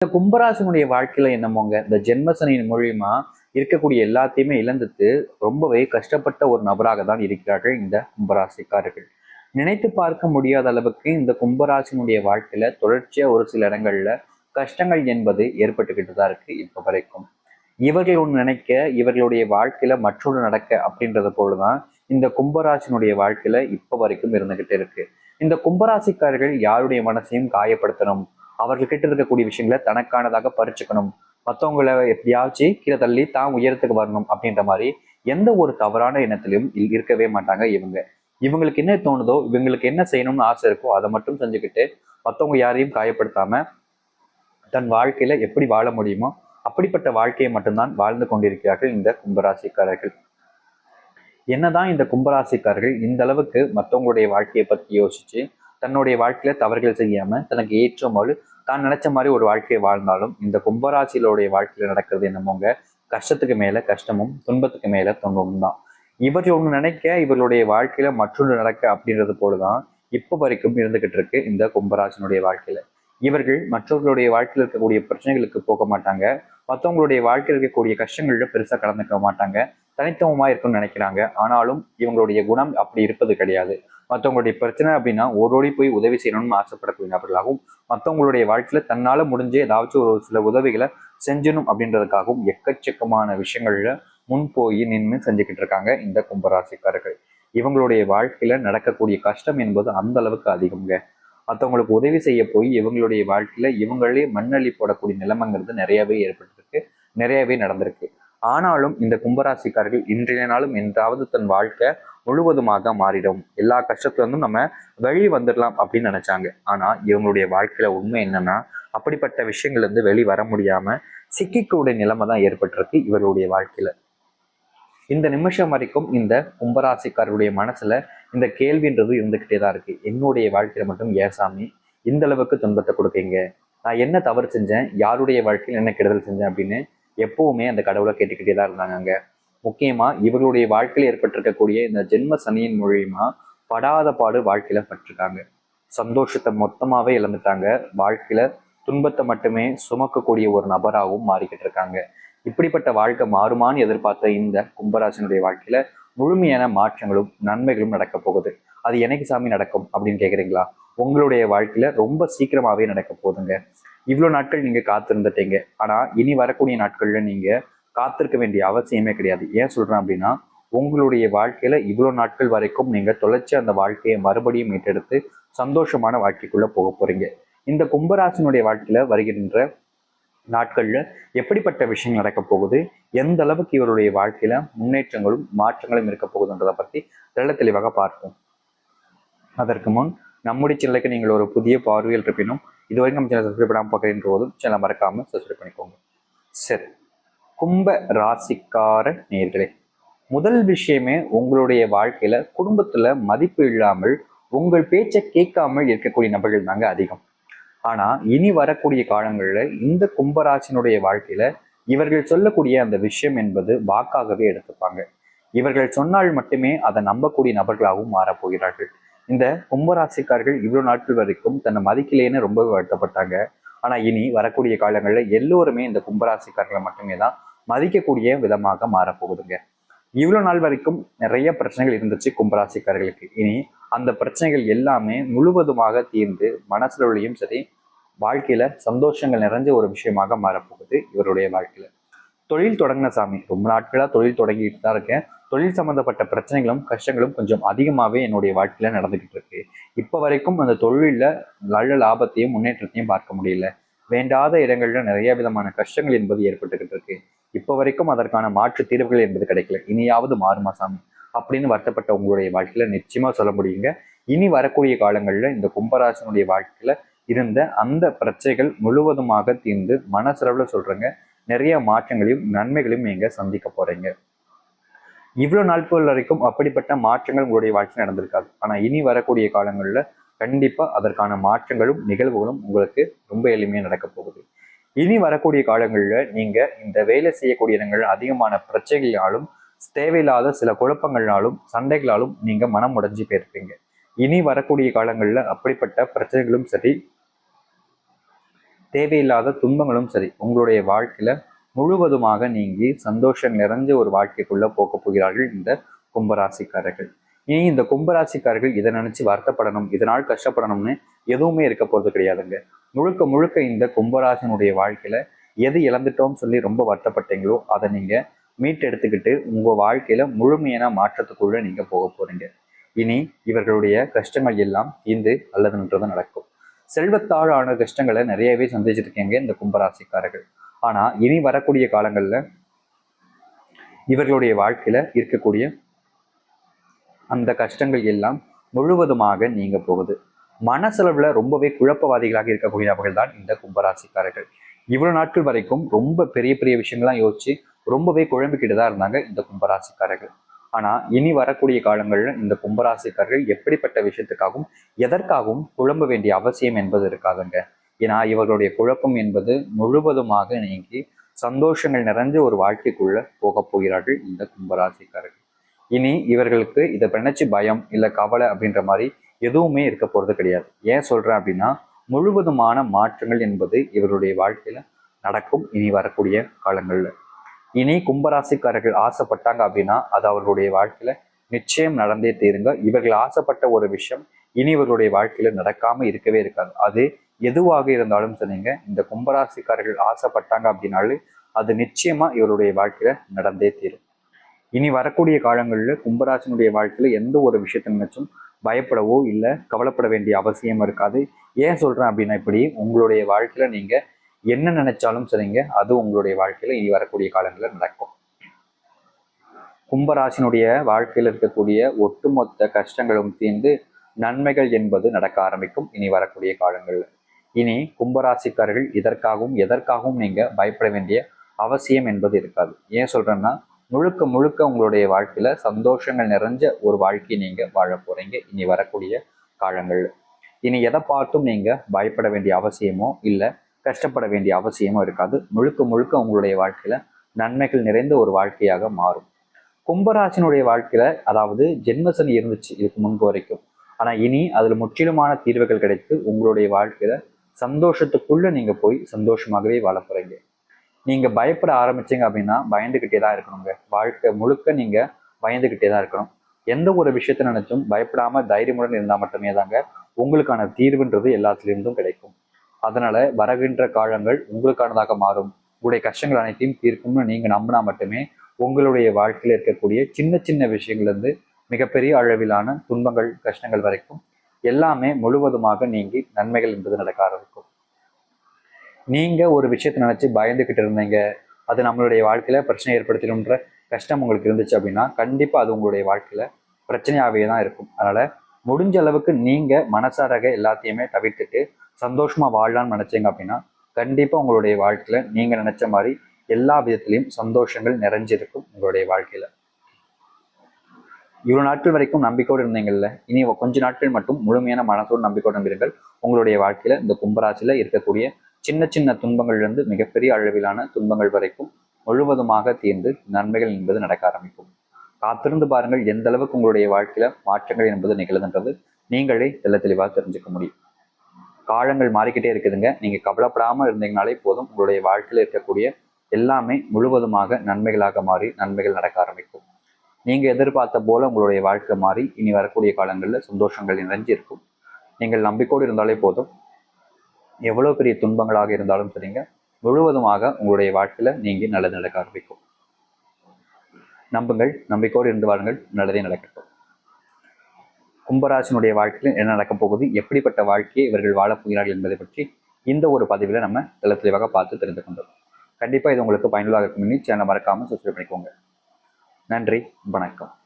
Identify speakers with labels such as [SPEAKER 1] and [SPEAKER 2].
[SPEAKER 1] இந்த கும்பராசினுடைய வாழ்க்கையில என்னமோங்க இந்த ஜென்மசனியின் மூலியமா இருக்கக்கூடிய எல்லாத்தையுமே இழந்துட்டு ரொம்பவே கஷ்டப்பட்ட ஒரு நபராக தான் இருக்கிறார்கள் இந்த கும்பராசிக்காரர்கள். நினைத்து பார்க்க முடியாத அளவுக்கு இந்த கும்பராசினுடைய வாழ்க்கையில தொடர்ச்சியா ஒரு சில இடங்கள்ல கஷ்டங்கள் என்பது ஏற்பட்டுக்கிட்டு தான் இருக்கு இப்ப வரைக்கும். இவர்கள் ஒன்று நினைக்க இவர்களுடைய வாழ்க்கையில மற்றொன்று நடக்க அப்படின்றது போலதான் இந்த கும்பராசினுடைய வாழ்க்கையில இப்ப வரைக்கும் இருந்துகிட்டு இருக்கு. இந்த கும்பராசிக்காரர்கள் யாருடைய மனசையும் காயப்படுத்தணும்? அவர்கள் கிட்ட இருக்கக்கூடிய விஷயங்களை தனக்கானதாக பறிச்சுக்கணும். மற்றவங்களை எப்படியாச்சும் கீழே தள்ளி தான் உயரத்துக்கு வரணும் அப்படின்ற மாதிரி எந்த ஒரு தவறான எண்ணத்திலையும் இல்- இருக்கவே மாட்டாங்க இவங்க. இவங்களுக்கு என்ன தோணுதோ இவங்களுக்கு என்ன செய்யணும்னு ஆசை இருக்கோ அதை மட்டும் செஞ்சுக்கிட்டு மற்றவங்க யாரையும் காயப்படுத்தாம தன் வாழ்க்கையில எப்படி வாழ முடியுமோ அப்படிப்பட்ட வாழ்க்கையை மட்டும்தான் வாழ்ந்து கொண்டிருக்கிறார்கள் இந்த கும்பராசிக்காரர்கள். என்னதான் இந்த கும்பராசிக்காரர்கள் இந்த அளவுக்கு மற்றவங்களுடைய வாழ்க்கையை பற்றி யோசிச்சு தன்னுடைய வாழ்க்கையில தவறுகள் செய்யாம தனக்கு ஏற்ற மாதிரி தான் நினைச்ச மாதிரி ஒரு வாழ்க்கையை வாழ்ந்தாலும் இந்த கும்பராசியிலுடைய வாழ்க்கையில நடக்கிறது என்னமோங்க கஷ்டத்துக்கு மேல கஷ்டமும் துன்பத்துக்கு மேல துன்பமும் தான். இவர் ஒன்று நினைக்க இவர்களுடைய வாழ்க்கையில மற்றொன்று நடக்க அப்படின்றது போலதான் இப்போ வரைக்கும் இருந்துகிட்டு இருக்கு இந்த கும்பராசினுடைய வாழ்க்கையில. இவர்கள் மற்றவர்களுடைய வாழ்க்கையில் இருக்கக்கூடிய பிரச்சனைகளுக்கு போக மாட்டாங்க. மற்றவங்களுடைய வாழ்க்கையில் இருக்கக்கூடிய கஷ்டங்கள்ல பெருசா கலந்துக்க மாட்டாங்க. தனித்துவமா இருக்கும்னு நினைக்கிறாங்க. ஆனாலும் இவங்களுடைய குணம் அப்படி இருப்பது கிடையாது. மற்றவங்களுடைய பிரச்சனை அப்படின்னா ஓடோடி போய் உதவி செய்யணும்னு ஆசைப்படக்கூடிய நபர்களாகவும் மற்றவங்களுடைய வாழ்க்கையில தன்னால முடிஞ்ச ஏதாச்சும் ஒரு சில உதவிகளை செஞ்சணும் அப்படின்றதுக்காகவும் எக்கச்சக்கமான விஷயங்கள்ல முன் போய் நின்று செஞ்சுக்கிட்டு இருக்காங்க இந்த கும்பராசிக்காரர்கள். இவங்களுடைய வாழ்க்கையில நடக்கக்கூடிய கஷ்டம் என்பது அந்த அளவுக்கு அதிகம்ங்க. மற்றவங்களுக்கு உதவி செய்ய போய் இவங்களுடைய வாழ்க்கையில இவங்களே மண்ணள்ளி போடக்கூடிய நிலைமைங்கிறது நிறையவே ஏற்பட்டிருக்கு நிறையவே நடந்திருக்கு. ஆனாலும் இந்த கும்பராசிக்காரர்கள் இன்றைய நாளும் என்றாவது தன் வாழ்க்கை முழுவதுமாக மாறிடும். எல்லா கஷ்டத்துலேருந்தும் நம்ம வழி வந்துடலாம் அப்படின்னு நினச்சாங்க. ஆனால் இவங்களுடைய வாழ்க்கையில் உண்மை என்னன்னா அப்படிப்பட்ட விஷயங்கள்லேருந்து வெளி வர முடியாமல் சிக்கிக்கூடிய நிலைமை தான் ஏற்பட்டிருக்கு இவருடைய வாழ்க்கையில். இந்த நிமிஷம் வரைக்கும் இந்த கும்பராசிக்காரருடைய மனசுல இந்த கேள்வின்றது இருந்துக்கிட்டே தான் இருக்கு. என்னுடைய வாழ்க்கையில மட்டும் ஏசாமி இந்த அளவுக்கு துன்பத்தை கொடுப்பீங்க நான் என்ன தவறு செஞ்சேன்? யாருடைய வாழ்க்கையில் என்ன கெடுதல் செஞ்சேன் அப்படின்னு எப்பவுமே அந்த கடவுளை கேட்டுக்கிட்டே தான் இருந்தாங்க முக்கியமாக இவர்களுடைய வாழ்க்கையில் ஏற்பட்டிருக்கக்கூடிய இந்த ஜென்ம சனியின் மூலியமா படாத பாடு வாழ்க்கையில பட்டிருக்காங்க. சந்தோஷத்தை மொத்தமாகவே இழந்துட்டாங்க. வாழ்க்கையில துன்பத்தை மட்டுமே சுமக்கக்கூடிய ஒரு நபராகவும் மாறிக்கிட்டு இருக்காங்க. இப்படிப்பட்ட வாழ்க்கை மாறுமான்னு எதிர்பார்த்த இந்த கும்பராசனுடைய வாழ்க்கையில முழுமையான மாற்றங்களும் நன்மைகளும் நடக்க போகுது. அது எனக்கு சாமி நடக்கும் அப்படின்னு கேட்குறீங்களா உங்களுடைய வாழ்க்கையில ரொம்ப சீக்கிரமாகவே நடக்க போகுதுங்க. இவ்வளோ நாட்கள் நீங்கள் காத்திருந்துட்டீங்க. ஆனால் இனி வரக்கூடிய நாட்களில் நீங்கள் காத்திருக்க வேண்டிய அவசியமே கிடையாது. ஏன் சொல்கிறேன் அப்படின்னா உங்களுடைய வாழ்க்கையில் இவ்வளோ நாட்கள் வரைக்கும் நீங்கள் தொலைச்சி அந்த வாழ்க்கையை மறுபடியும் மீட்டெடுத்து சந்தோஷமான வாழ்க்கைக்குள்ளே போக போகிறீங்க இந்த கும்பராசினுடைய வாழ்க்கையில் வருகின்ற நாட்களில் எப்படிப்பட்ட விஷயம் நடக்க போகுது? எந்த அளவுக்கு இவருடைய வாழ்க்கையில் முன்னேற்றங்களும் மாற்றங்களும் இருக்க போகுதுன்றதை பற்றி தெள்ள தெளிவாக பார்ப்போம். அதற்கு முன் நம்முடைய சேனலுக்கு நீங்கள் ஒரு புதிய பார்வையில் இருப்பினும் இதுவரைக்கும் நம்ம சேனல் சப்ஸ்கிரைப் பண்ணாமல் பார்க்குறேன் போதும் சேனலை மறக்காமல் சப்ஸ்கிரைப் பண்ணிக்கோங்க. சரி கும்ப ராசிக்கார நேர்களே முதல் விஷயமே உங்களுடைய வாழ்க்கையில குடும்பத்துல மதிப்பு இல்லாமல் உங்கள் பேச்சை கேட்காமல் இருக்கக்கூடிய நபர்கள் தாங்க அதிகம். ஆனா இனி வரக்கூடிய காலங்களில் இந்த கும்பராசினுடைய வாழ்க்கையில இவர்கள் சொல்லக்கூடிய அந்த விஷயம் என்பது வாக்காகவே எடுத்துப்பாங்க. இவர்கள் சொன்னால் மட்டுமே அதை நம்பக்கூடிய நபர்களாகவும் மாறப்போகிறார்கள். இந்த கும்பராசிக்காரர்கள் இவ்வளவு நாட்கள் வரைக்கும் தன்னை மதிக்கலேன்னு ரொம்பவே வருத்தப்பட்டாங்க. ஆனா இனி வரக்கூடிய காலங்களில் எல்லோருமே இந்த கும்பராசிக்காரர்களை மட்டுமே தான் மதிக்கக்கூடிய விதமாக மாறப்போகுதுங்க. இவ்வளோ நாள் வரைக்கும் நிறைய பிரச்சனைகள் இருந்துச்சு கும்பராசிக்காரர்களுக்கு. இனி அந்த பிரச்சனைகள் எல்லாமே முழுவதுமாக தீர்ந்து மனசுலையும் சரி வாழ்க்கையில சந்தோஷங்கள் நிறைஞ்ச ஒரு விஷயமாக மாறப்போகுது இவருடைய வாழ்க்கையில. தொழில் தொடங்கின சாமி ரொம்ப நாட்களாக தொழில் தொடங்கிட்டு தான் இருக்கேன். தொழில் சம்மந்தப்பட்ட பிரச்சனைகளும் கஷ்டங்களும் கொஞ்சம் அதிகமாகவே என்னுடைய வாழ்க்கையில் நடந்துக்கிட்டு இருக்கு. இப்போ வரைக்கும் அந்த தொழிலில் நல்ல லாபத்தையும் முன்னேற்றத்தையும் பார்க்க முடியல. வேண்டாத இடங்களில் நிறைய விதமான கஷ்டங்கள் என்பது ஏற்பட்டுக்கிட்டு இருக்கு. இப்போ வரைக்கும் அதற்கான மாற்று தீர்வுகள் என்பது கிடைக்கல. இனியாவது மாறுமா சாமி? அப்படின்னு வருத்தப்பட்ட உங்களுடைய வாழ்க்கையில நிச்சயமா சொல்ல முடியுங்க. இனி வரக்கூடிய காலங்கள்ல இந்த கும்பராசனுடைய வாழ்க்கையில இருந்த அந்த பிரச்சனைகள் முழுவதுமாக தீர்ந்து மனசளவில் சொல்றேங்க நிறைய மாற்றங்களையும் நன்மைகளையும் நீங்க சந்திக்க போறீங்க. இவ்வளவு நாட்கள் வரைக்கும் அப்படிப்பட்ட மாற்றங்கள் உங்களுடைய வாழ்க்கையில் நடந்திருக்காது. ஆனா இனி வரக்கூடிய காலங்கள்ல கண்டிப்பா அதற்கான மாற்றங்களும் நிகழ்வுகளும் உங்களுக்கு ரொம்ப எளிமையா நடக்க போகுது. இனி வரக்கூடிய காலங்களில் நீங்க இந்த வேலை செய்யக்கூடிய இடங்கள் அதிகமான பிரச்சனைகளாலும் தேவையில்லாத சில குழப்பங்களாலும் சண்டைகளாலும் நீங்க மனம் உடைஞ்சு போயிருப்பீங்க. இனி வரக்கூடிய காலங்களில் அப்படிப்பட்ட பிரச்சனைகளும் சரி தேவையில்லாத துன்பங்களும் சரி உங்களுடைய வாழ்க்கையில முழுவதுமாக நீங்கி சந்தோஷம் நிறைஞ்ச ஒரு வாழ்க்கைக்குள்ள போக போகிறார்கள் இந்த கும்பராசிக்காரர்கள். இனி இந்த கும்பராசிக்காரர்கள் இதை நினைச்சு வருத்தப்படணும் இதனால் கஷ்டப்படணும்னு எதுவுமே இருக்க போறது கிடையாதுங்க. முழுக்க முழுக்க இந்த கும்பராசினுடைய வாழ்க்கையில எது இழந்துட்டோம்னு சொல்லி ரொம்ப வருத்தப்பட்டீங்களோ அதை நீங்க மீட்டெடுத்துக்கிட்டு உங்க வாழ்க்கையில முழுமையான மாற்றத்துக்குள்ள நீங்க போக போறீங்க. இனி இவர்களுடைய கஷ்டங்கள் எல்லாம் தீந்து அல்லதுன்றது நடக்கும். செல்வத்தாழான கஷ்டங்களை நிறையவே சந்திச்சிருக்கீங்க இந்த கும்பராசிக்காரர்கள். ஆனா இனி வரக்கூடிய காலங்கள்ல இவர்களுடைய வாழ்க்கையில இருக்கக்கூடிய அந்த கஷ்டங்கள் எல்லாம் முழுவதுமாக நீங்க போகுது. மனசளவில் ரொம்பவே குழப்பவாதிகளாக இருக்கக்கூடியவர்கள் தான் இந்த கும்பராசிக்காரர்கள். இவ்வளோ நாட்கள் வரைக்கும் ரொம்ப பெரிய பெரிய விஷயங்கள்லாம் யோசிச்சு ரொம்பவே குழம்பிக்கிட்டு தான் இருந்தாங்க இந்த கும்பராசிக்காரர்கள். ஆனால் இனி வரக்கூடிய காலங்களில் இந்த கும்பராசிக்காரர்கள் எப்படிப்பட்ட விஷயத்துக்காகவும் எதற்காகவும் குழம்ப வேண்டிய அவசியம் என்பது இருக்காதுங்க. ஏன்னா இவர்களுடைய குழப்பம் என்பது முழுவதுமாக நீங்கி சந்தோஷங்கள் நிறைஞ்ச ஒரு வாழ்க்கைக்குள்ள போக போகிறார்கள் இந்த கும்பராசிக்காரர்கள். இனி இவர்களுக்கு இதை பிணைச்சி பயம் இல்லை கவலை அப்படின்ற மாதிரி எதுவுமே இருக்க போகிறது கிடையாது. ஏன் சொல்கிறேன் அப்படின்னா முழுவதுமான மாற்றங்கள் என்பது இவருடைய வாழ்க்கையில் நடக்கும். இனி வரக்கூடிய காலங்களில். இனி கும்பராசிக்காரர்கள் ஆசைப்பட்டாங்க அப்படின்னா அது அவர்களுடைய வாழ்க்கையில் நிச்சயம் நடந்தே தீருங்க. இவர்கள் ஆசைப்பட்ட ஒரு விஷயம் இனி இவர்களுடைய வாழ்க்கையில் நடக்காமல் இருக்கவே இருக்காது. அது எதுவாக இருந்தாலும் சொன்னீங்க இந்த கும்பராசிக்காரர்கள் ஆசைப்பட்டாங்க அப்படின்னாலே அது நிச்சயமாக இவருடைய வாழ்க்கையில் நடந்தே தீரும். இனி வரக்கூடிய காலங்களில் கும்பராசனுடைய வாழ்க்கையில் எந்த ஒரு விஷயத்தை நினைச்சும் பயப்படவோ இல்லை கவலைப்பட வேண்டிய அவசியம் இருக்காது. ஏன் சொல்றேன் அப்படின்னா இப்படி உங்களுடைய வாழ்க்கையில் நீங்கள் என்ன நினைச்சாலும் சரிங்க அது உங்களுடைய வாழ்க்கையில் இனி வரக்கூடிய காலங்களில் நடக்கும். கும்பராசினுடைய வாழ்க்கையில் இருக்கக்கூடிய ஒட்டுமொத்த கஷ்டங்களும் தீர்ந்து நன்மைகள் என்பது நடக்க ஆரம்பிக்கும் இனி வரக்கூடிய காலங்களில். இனி கும்பராசிக்காரர்கள் இதற்காகவும் எதற்காகவும் நீங்கள் பயப்பட வேண்டிய அவசியம் என்பது இருக்காது. ஏன் சொல்றேன்னா முழுக்க முழுக்க உங்களுடைய வாழ்க்கையில சந்தோஷங்கள் நிறைஞ்ச ஒரு வாழ்க்கையை நீங்க வாழ போறீங்க. இனி வரக்கூடிய காலங்கள். இனி எதை பார்த்தும் நீங்க பயப்பட வேண்டிய அவசியமோ இல்லை கஷ்டப்பட வேண்டிய அவசியமோ இருக்காது. முழுக்க முழுக்க உங்களுடைய வாழ்க்கையில நன்மைகள் நிறைந்த ஒரு வாழ்க்கையாக மாறும். கும்பராசினுடைய வாழ்க்கையில அதாவது ஜென்மசனி இருந்துச்சு இதுக்கு முன்பு வரைக்கும். ஆனா இனி அதுல முற்றிலுமான தீர்வுகள் கிடைத்து உங்களுடைய வாழ்க்கையில சந்தோஷத்துக்குள்ள நீங்க போய் சந்தோஷமாகவே வாழ போறீங்க. நீங்கள் பயப்பட ஆரம்பிச்சிங்க அப்படின்னா பயந்துகிட்டே தான் இருக்கணுங்க. வாழ்க்கை முழுக்க நீங்கள் பயந்துக்கிட்டே தான் இருக்கணும். எந்த ஒரு விஷயத்தை நினைச்சும் பயப்படாம தைரியமுடன் இருந்தால் மட்டுமே தாங்க உங்களுக்கான தீர்வுன்றது எல்லாத்துலேருந்தும் கிடைக்கும். அதனால வரகின்ற காலங்கள் உங்களுக்கானதாக மாறும். உங்களுடைய கஷ்டங்கள் அனைத்தையும் தீர்க்கும்னு நீங்கள் நம்பினா மட்டுமே உங்களுடைய வாழ்க்கையில் இருக்கக்கூடிய சின்ன சின்ன விஷயங்கள்ல இருந்து மிகப்பெரிய அளவிலான துன்பங்கள் கஷ்டங்கள் வரைக்கும் எல்லாமே முழுவதுமாக நீங்கி நன்மைகள் என்பது நடக்க ஆரம்பிக்கும். நீங்கள் ஒரு விஷயத்தை நினச்சி பயந்துகிட்டு இருந்தீங்க. அது நம்மளுடைய வாழ்க்கையில் பிரச்சனை ஏற்படுத்திடும்ன்ற கஷ்டம் உங்களுக்கு இருந்துச்சு அப்படின்னா கண்டிப்பாக அது உங்களுடைய வாழ்க்கையில் பிரச்சனையாகவே தான் இருக்கும். அதனால் முடிஞ்ச அளவுக்கு நீங்கள் மனசாரக எல்லாத்தையுமே தவிர்த்துட்டு சந்தோஷமாக வாழலாம்னு நினச்சிங்க அப்படின்னா கண்டிப்பாக உங்களுடைய வாழ்க்கையில் நீங்கள் நினச்ச மாதிரி எல்லா விதத்திலையும் சந்தோஷங்கள் நிறைஞ்சிருக்கும் உங்களுடைய வாழ்க்கையில். இவ்வளோ நாட்கள் வரைக்கும் நம்பிக்கையோடு இருந்தீங்கல்ல? இனி கொஞ்ச நாட்கள் மட்டும் முழுமையான மனத்தோடு நம்பிக்கையோடு நம்பிடுங்கள் உங்களுடைய வாழ்க்கையில் இந்த கும்பராசியில் இருக்கக்கூடிய சின்ன சின்ன துன்பங்கள்லேருந்து மிகப்பெரிய அளவிலான துன்பங்கள் வரைக்கும் முழுவதுமாக தீர்ந்து நன்மைகள் என்பது நடக்க ஆரம்பிக்கும். காத்திருந்து பாருங்கள் எந்த அளவுக்கு உங்களுடைய வாழ்க்கையில மாற்றங்கள் என்பது நிகழுதுன்றது நீங்களே தெல்ல தெளிவாக தெரிஞ்சுக்க முடியும். காலங்கள் மாறிக்கிட்டே இருக்குதுங்க. நீங்க கவலைப்படாம இருந்தீங்கனாலே போதும் உங்களுடைய வாழ்க்கையில இருக்கக்கூடிய எல்லாமே முழுவதுமாக நன்மைகளாக மாறி நன்மைகள் நடக்க ஆரம்பிக்கும். நீங்க எதிர்பார்த்த போல உங்களுடைய வாழ்க்கை மாறி இனி வரக்கூடிய காலங்களில் சந்தோஷங்கள் நிறைஞ்சு இருக்கும் நீங்கள் நம்பிக்கோடு இருந்தாலே போதும். எவ்வளோ பெரிய துன்பங்களாக இருந்தாலும் சரிங்க முழுவதுமாக உங்களுடைய வாழ்க்கையில் நீங்கள் நல்லது நடக்க ஆரம்பிக்கும். நம்புங்கள் நம்பிக்கையோடு இருந்து வாருங்கள் நல்லதே நடக்கட்டும். கும்பராசினுடைய வாழ்க்கையில் என்ன நடக்கப் போகுது எப்படிப்பட்ட வாழ்க்கையை இவர்கள் வாழப் போகிறார்கள் என்பதை பற்றி இந்த ஒரு பதிவில் நம்ம தெல தெளிவாக பார்த்து தெரிந்து கொண்டோம். கண்டிப்பாக இது உங்களுக்கு பயனுள்ளாக இருக்கும். சேனலை மறக்காமல் சப்ஸ்கிரைப் பண்ணிக்கோங்க. நன்றி வணக்கம்.